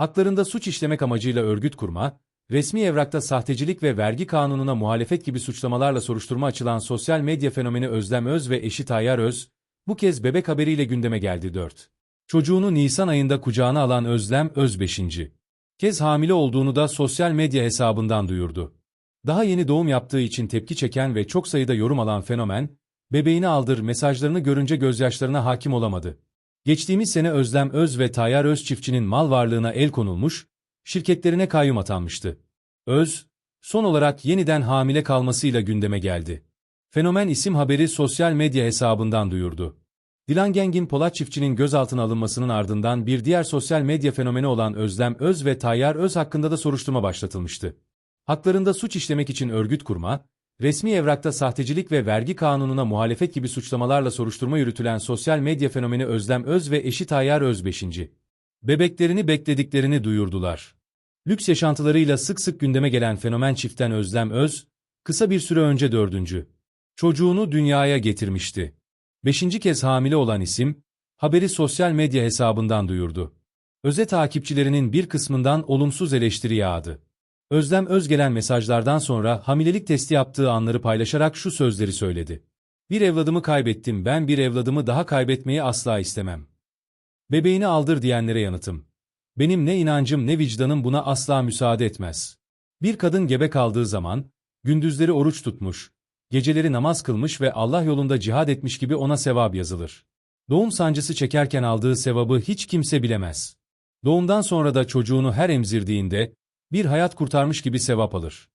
Haklarında suç işlemek amacıyla örgüt kurma, resmi evrakta sahtecilik ve vergi kanununa muhalefet gibi suçlamalarla soruşturma açılan sosyal medya fenomeni Özlem Öz ve eşi Tayyar Öz, bu kez bebek haberiyle gündeme geldi 4. Çocuğunu Nisan ayında kucağına alan Özlem Öz 5. kez hamile olduğunu da sosyal medya hesabından duyurdu. Daha yeni doğum yaptığı için tepki çeken ve çok sayıda yorum alan fenomen, bebeğini aldır mesajlarını görünce gözyaşlarına hakim olamadı. Geçtiğimiz sene Özlem Öz ve Tayyar Öz çiftçinin mal varlığına el konulmuş, şirketlerine kayyum atanmıştı. Öz, son olarak yeniden hamile kalmasıyla gündeme geldi. Fenomen isim haberi sosyal medya hesabından duyurdu. Dilan Gengin Polat çiftçinin gözaltına alınmasının ardından bir diğer sosyal medya fenomeni olan Özlem Öz ve Tayyar Öz hakkında da soruşturma başlatılmıştı. Haklarında suç işlemek için örgüt kurma, resmi evrakta sahtecilik ve vergi kanununa muhalefet gibi suçlamalarla soruşturma yürütülen sosyal medya fenomeni Özlem Öz ve eşi Tayyar Öz 5. Bebeklerini beklediklerini duyurdular. Lüks yaşantılarıyla sık sık gündeme gelen fenomen çiftten Özlem Öz, kısa bir süre önce dördüncü. Çocuğunu dünyaya getirmişti. Beşinci kez hamile olan isim, haberi sosyal medya hesabından duyurdu. Öze takipçilerinin bir kısmından olumsuz eleştiri yağdı. Özlem Öz gelen mesajlardan sonra hamilelik testi yaptığı anları paylaşarak şu sözleri söyledi. Bir evladımı kaybettim ben bir evladımı daha kaybetmeyi asla istemem. Bebeğini aldır diyenlere yanıtım. Benim ne inancım ne vicdanım buna asla müsaade etmez. Bir kadın gebe kaldığı zaman, gündüzleri oruç tutmuş, geceleri namaz kılmış ve Allah yolunda cihad etmiş gibi ona sevap yazılır. Doğum sancısı çekerken aldığı sevabı hiç kimse bilemez. Doğumdan sonra da çocuğunu her emzirdiğinde, bir hayat kurtarmış gibi sevap alır.